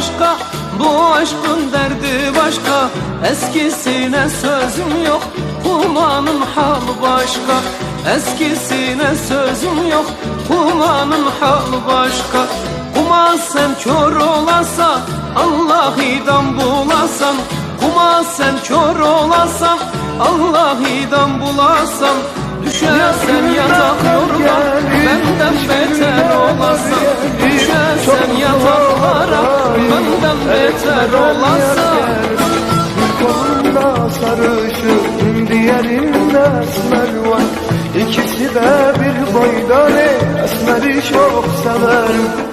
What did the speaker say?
başka Bu aşkın derdi başka. Eskisine sözüm yok Kumanın halı başka. Eskisine sözüm yok Kumanın halı başka. Kuma sen kör olasan Allah'ıdan bulasan. Kuma sen kör olasan Allah'ıdan bulasan. Düşersen yatak yorgan Benden beter olasan Bir kolunda sarışın diğerinde esmer var. İkisi de bir boyda ne esmeri çok severim